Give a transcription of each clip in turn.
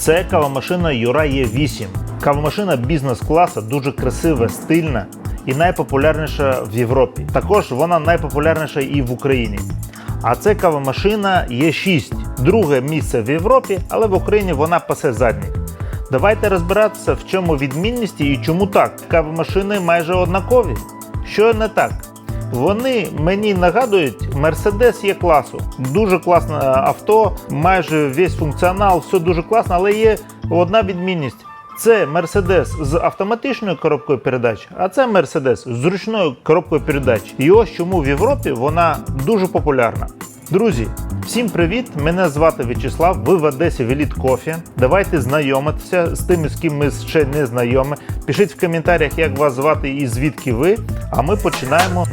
Це кавомашина Юра Є8. Кавомашина бізнес-класу дуже красива, стильна і найпопулярніша в Європі. Також вона найпопулярніша і в Україні. А це кавомашина Є6. Друге місце в Європі, але в Україні вона пасе задніх. Давайте розбиратися, в чому відмінність і чому так. Кавомашини майже однакові. Що не так? Вони мені нагадують Mercedes є класу. Дуже класне авто, майже весь функціонал, все дуже класно, але є одна відмінність. Це Mercedes з автоматичною коробкою передач, а це Mercedes з зручною коробкою передач. І ось чому в Європі вона дуже популярна. Друзі, всім привіт! Мене звати В'ячеслав. Ви в Одесі Веліт Кофі. Давайте знайомитися з тими, з ким ми ще не знайомі. Пишіть в коментарях, як вас звати і звідки ви. А ми починаємо.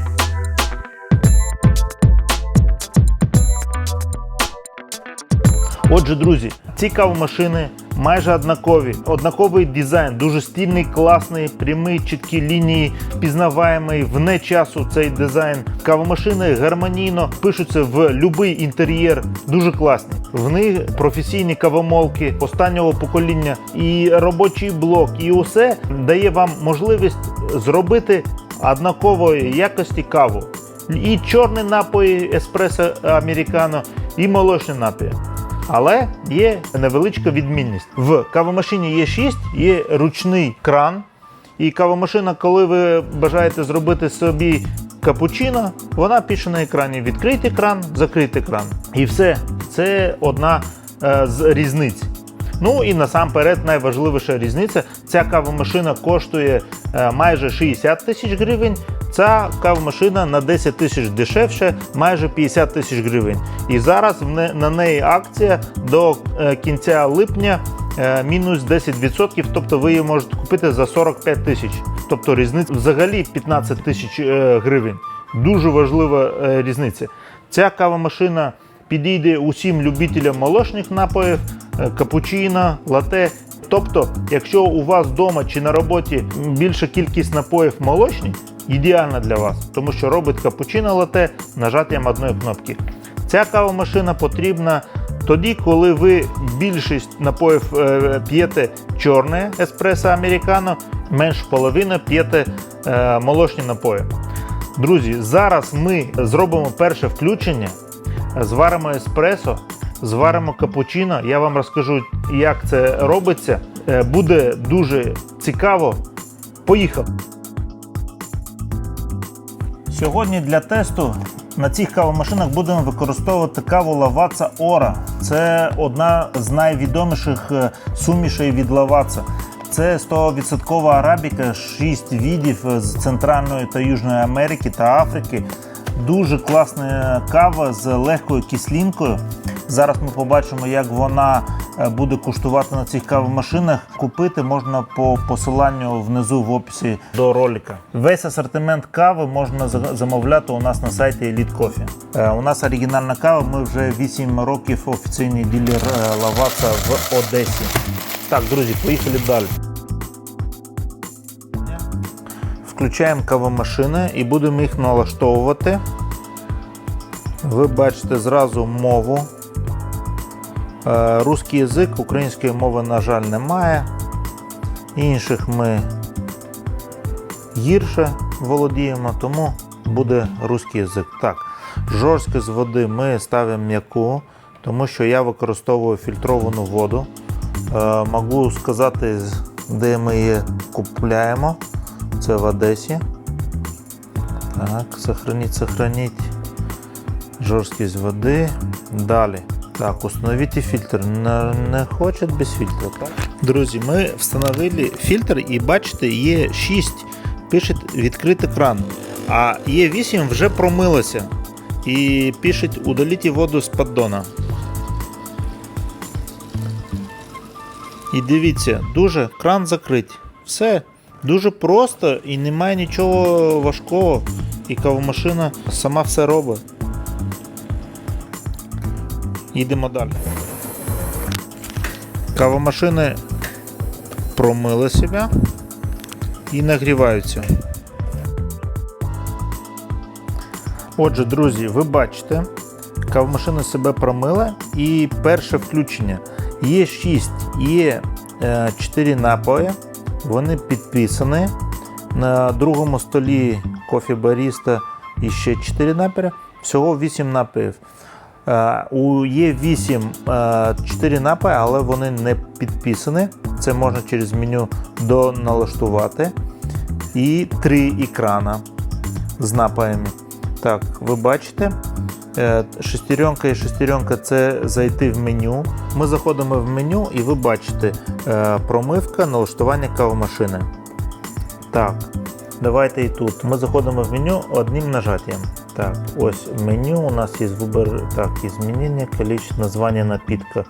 Отже, друзі, ці кавомашини майже однакові. Однаковий дизайн, дуже стильний, класний, прямий, чіткі лінії, пізнаваємий вне часу цей дизайн. Кавомашини гармонійно пишуться в будь-який інтер'єр. Дуже класні. В них професійні кавомолки останнього покоління, і робочий блок, і усе дає вам можливість зробити однакової якості каву. І чорні напої еспресо американо, і молочні напої. Але є невеличка відмінність. В кавомашині є 6, є ручний кран. І кавомашина, коли ви бажаєте зробити собі капучино, вона пише на екрані відкритий кран, закритий кран. І все. Це одна е, з різниць. Ну і насамперед найважливіша різниця: ця кавомашина коштує е, майже 60 тисяч гривень. Ця кавомашина на 10 тисяч дешевше, майже 50 тисяч гривень. І зараз на неї акція до е, кінця липня е, мінус 10%, тобто ви її можете купити за 45 тисяч. Тобто різниця взагалі 15 тисяч гривень. Дуже важлива різниця. Ця кавомашина підійде усім любителям молочних напоїв, е, капучино, лате. Тобто, якщо у вас вдома чи на роботі більша кількість напоїв молочні, ідеально для вас, тому що робить капучино лате нажаттям одної кнопки. Ця кавомашина потрібна тоді, коли ви більшість напоїв е, п'єте чорне еспресо американо, менш половини п'єте е, молочні напої. Друзі, зараз ми зробимо перше включення, зваримо еспресо, зваримо капучино. Я вам розкажу, як це робиться. Е, Буде дуже цікаво. Поїхали! Сьогодні для тесту на цих кавомашинах будемо використовувати каву Lavazza Ora. Це одна з найвідоміших е, сумішей від Lavazza. Це 100% арабіка, 6 видів з Центральної та Южної Америки та Африки. Дуже класна кава з легкою кислинкою. Зараз ми побачимо, як вона е, буде куштувати на цих кавомашинах. Купити можна по посиланню внизу в описі до ролика. Весь асортимент кави можна замовляти у нас на сайті Elite Coffee. Е, У нас оригінальна кава. Ми вже 8 років офіційний дилер е, Лаваца в Одесі. Так, друзі, поїхали далі. Включаємо кавомашини і будемо їх налаштовувати. Ви бачите зразу мову. Е, Русський язик, української мови, на жаль, немає. Інших ми гірше володіємо, тому буде русський язик. Так, жорсткість з води ми ставимо м'яку, тому що я використовую фільтровану воду. Е, Можу сказати, де ми її купляємо. Це в Одесі. Так, сохраніть, сохраніть. Жорсткість води. Далі. Так, установіть фільтр. Не, не хочуть без фільтру, так? Друзі, ми встановили фільтр і бачите, є 6. Пише відкритий кран. А є 8 вже промилося. І пише удаліть воду з поддона. І дивіться, дуже кран закрить. Все. Дуже просто і немає нічого важкого. І кавомашина сама все робить. Їдемо далі. Кавомашини промили себе і нагріваються. Отже, друзі, ви бачите, кавомашина себе промила і перше включення. Є 6 є 4 напої, вони підписані. На другому столі кофі баріста ще 4 напої, всього 8 напоїв. Е, У є 8 е, 4 напої, але вони не підписані. Це можна через меню доналаштувати. І 3 екрана з напоями. Так, ви бачите, шестеренка і шестеренка це зайти в меню. Ми заходимо в меню і ви бачите е, промивка, налаштування кавомашини. Так, давайте і тут. Ми заходимо в меню одним нажаттям. Так, ось меню. У нас є вибір так, изменение, количество названня напитка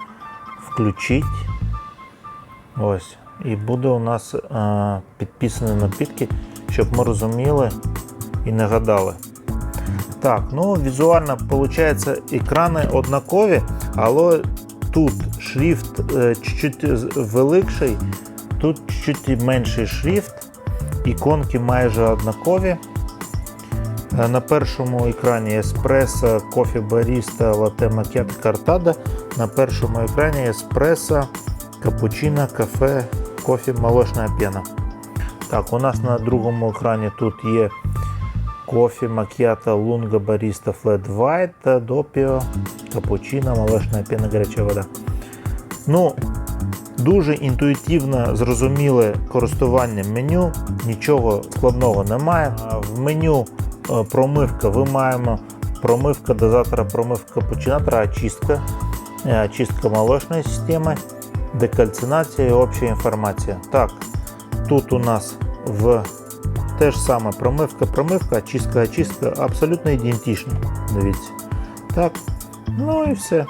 включить. Ось. І буде у нас е, підписані напитки, щоб ми розуміли і не гадали. Так, ну візуально виходить, екрани однакові, але тут шрифт е, чуть-чуть великший, тут чуть менший шрифт, іконки майже однакові. Е, На першому екрані еспресо, кофе баріста, латте макет, картада. На першому екрані еспресо, капучино, кафе, кофе, молочна пена. Так, у нас на другому екрані тут є кофе, макіато, лунга, баріста, флет вайт, допіо, капучино, молочна пена, гаряча вода. Ну, дуже інтуїтивно зрозуміле користування меню, нічого складного немає. В меню е, промивка ви маємо промивка дозатора, промивка капучинатора, очистка, е, очистка молочної системи, декальцинація і обща інформація. Так, тут у нас в те ж саме промивка, промивка, очистка, очистка, абсолютно ідентично. Дивіться. Так, ну і все.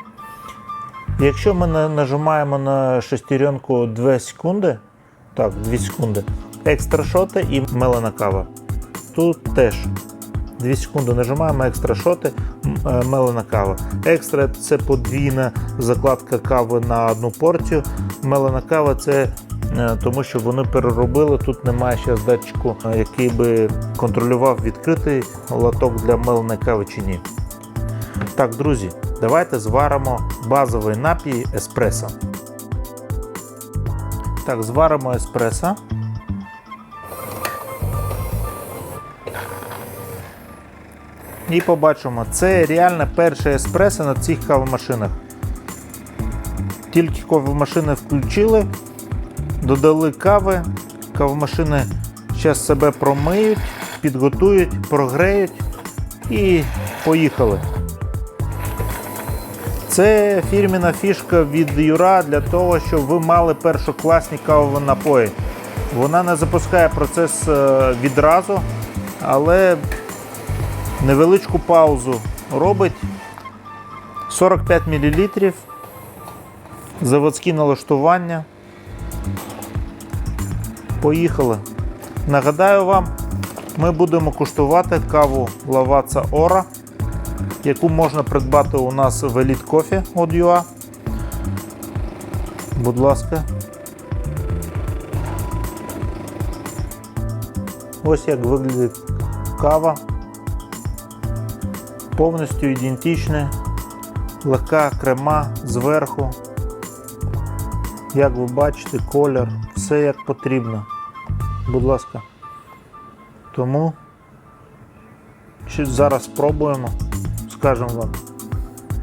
Якщо ми нажимаємо на шестеренку 2 секунди, так, 2 секунди, екстра шоти і мелена кава. Тут теж 2 секунди нажимаємо екстра шоти, е, мелена кава. Екстра це подвійна закладка кави на одну порцію. Мелена кава це тому, що вони переробили. Тут немає ще датчику, е, який би контролював відкритий лоток для кави чи ні. Так, друзі, давайте зваримо базовий напій еспресо. Так, зваримо еспресо. І побачимо, це реально перше еспресо на цих кавомашинах. Тільки кавомашини включили, додали кави, кавомашини зараз себе промиють, підготують, прогреють і поїхали. Це фірміна фішка від Юра для того, щоб ви мали першокласні кавові напої. Вона не запускає процес е, відразу, але невеличку паузу робить 45 мл, заводські налаштування. Поїхали. Нагадаю вам, ми будемо куштувати каву Lavazza Ora, яку можна придбати у нас в Elite Coffee від UA. Будь ласка. Ось як виглядить кава. Повністю ідентичне, легка крема зверху. Як ви бачите, колір, все як потрібно. Будь ласка. Тому зараз спробуємо, скажемо вам.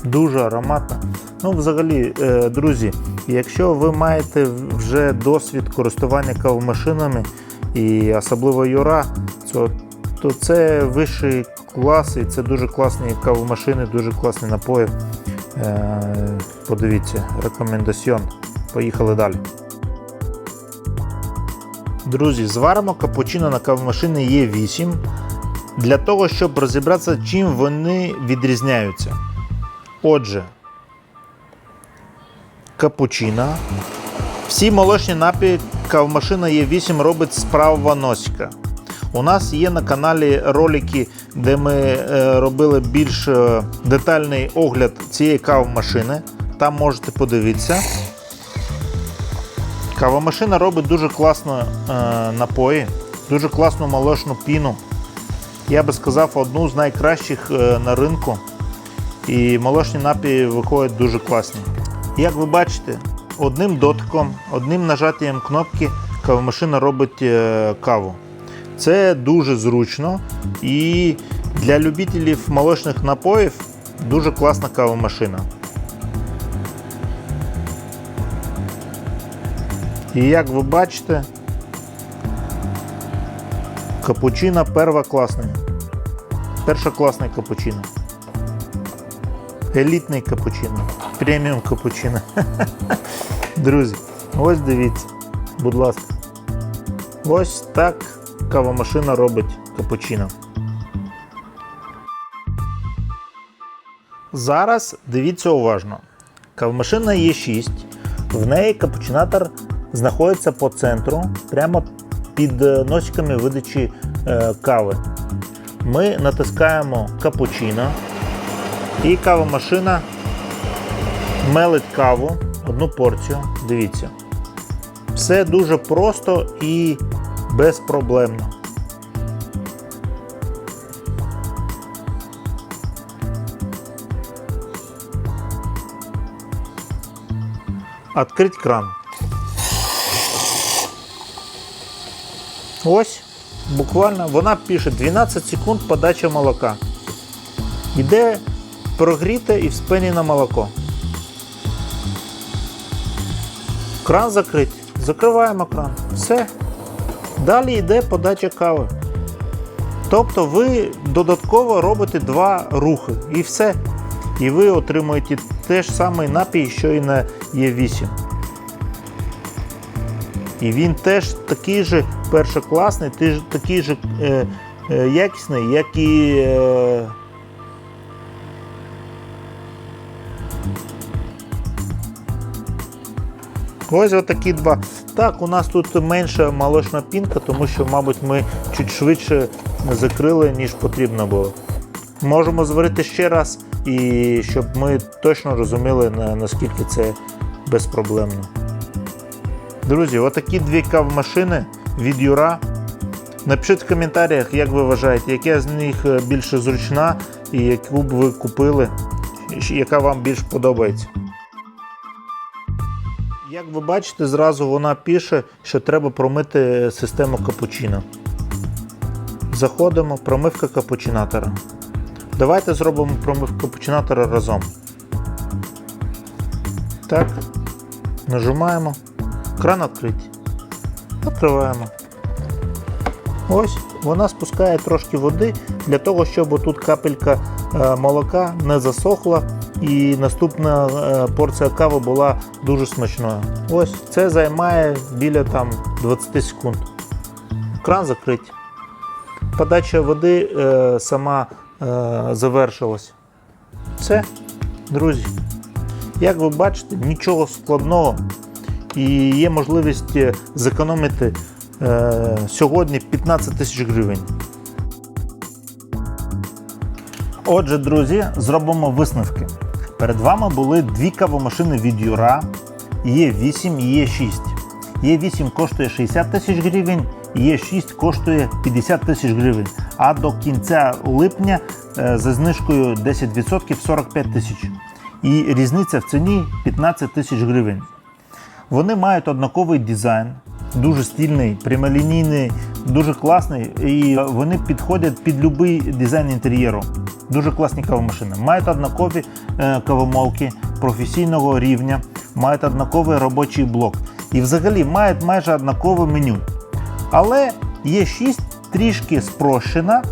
Дуже ароматно. Ну, взагалі, е, друзі, якщо ви маєте вже досвід користування кавомашинами і особливо Юра, то, це вищий клас і це дуже класні кавомашини, дуже класні напої. Е, подивіться, рекомендаціон. Поїхали далі. Друзі, зваримо капучино на кавомашини Є8 для того, щоб розібратися, чим вони відрізняються. Отже, капучино. Всі молочні напії кавомашина Є8 робить з правого носика. У нас є на каналі ролики, де ми е, робили більш е, детальний огляд цієї кавомашини. Там можете подивитися. Кавомашина робить дуже класно е, напої, дуже класну молочну піну. Я би сказав, одну з найкращих е, на ринку. І молочні напії виходять дуже класні. Як ви бачите, одним дотком, одним нажаттям кнопки кавомашина робить е, каву. Це дуже зручно і для любителів молочних напоїв дуже класна кавомашина. І як ви бачите, капучино первокласний. Першокласний капучино. Елітний капучино. Преміум капучино. Друзі, ось дивіться, будь ласка. Ось так кавомашина робить капучино. Зараз дивіться уважно. Кавомашина Е6, в неї капучинатор знаходиться по центру, прямо під е, носиками видачі е, кави. Ми натискаємо капучино і кавомашина мелить каву, одну порцію. Дивіться. Все дуже просто і безпроблемно. Открыть кран. Ось, буквально вона пише 12 секунд подача молока. Іде прогріте і вспенене молоко. Кран закритий. Закриваємо кран. Все. Далі йде подача кави. Тобто ви додатково робите два рухи і все. І ви отримуєте те ж самий напій, що і на Е8. І він теж такий же першокласний, такий же е, е, якісний, як і. Е, Ось отакі два. Так, у нас тут менша молочна пінка, тому що, мабуть, ми чуть швидше закрили, ніж потрібно було. Можемо зварити ще раз, і щоб ми точно розуміли, наскільки це безпроблемно. Друзі, отакі дві кавмашини від Юра. Напишіть в коментарях, як ви вважаєте, яка з них е, більше зручна і яку б ви купили, яка вам більш подобається. Як ви бачите, зразу вона пише, що треба промити систему капучино. Заходимо, промивка капучинатора. Давайте зробимо промивку капучинатора разом. Так. Нажимаємо. Кран відкритий. Відкриваємо. Ось, вона спускає трошки води для того, щоб тут капелька е, молока не засохла і наступна е, порція кави була дуже смачною. Ось це займає біля там 20 секунд. Кран закритий. Подача води е, сама завершилась. Все, друзі. Як ви бачите, нічого складного і є можливість е, зекономити е, сьогодні 15 тисяч гривень. Отже, друзі, зробимо висновки. Перед вами були дві кавомашини від Юра Є8 і Є6. Є8 коштує 60 тисяч гривень, Є6 коштує 50 тисяч гривень. А до кінця липня е, за знижкою 10% 45 тисяч. І різниця в ціні 15 тисяч гривень. Вони мають однаковий дизайн, дуже стильний, прямолінійний, дуже класний, і вони підходять під будь-який дизайн інтер'єру. Дуже класні кавомашини. Мають однакові е, кавомолки професійного рівня, мають однаковий робочий блок. І взагалі мають майже однакове меню. Але є 6 трішки спрощена,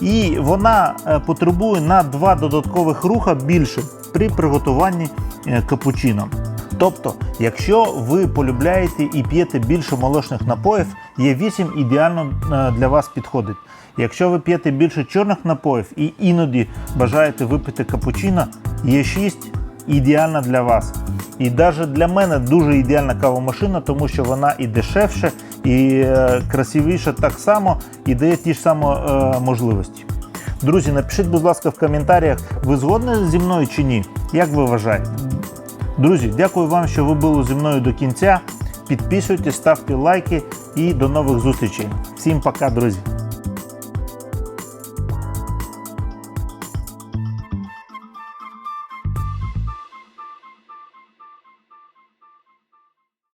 і вона е, потребує на два додаткових руха більше при приготуванні е, капучино. Тобто, якщо ви полюбляєте і п'єте більше молочних напоїв, Є8 ідеально е, для вас підходить. Якщо ви п'єте більше чорних напоїв і іноді бажаєте випити капучино, Є6 ідеальна для вас. І навіть для мене дуже ідеальна кавомашина, тому що вона і дешевше, і е, красивіша так само, і дає ті ж самі е, можливості. Друзі, напишіть, будь ласка, в коментарях, ви згодні зі мною чи ні? Як ви вважаєте? Друзі, дякую вам, що ви були зі мною до кінця. Підписуйтесь, ставте лайки і до нових зустрічей. Всім пока, друзі!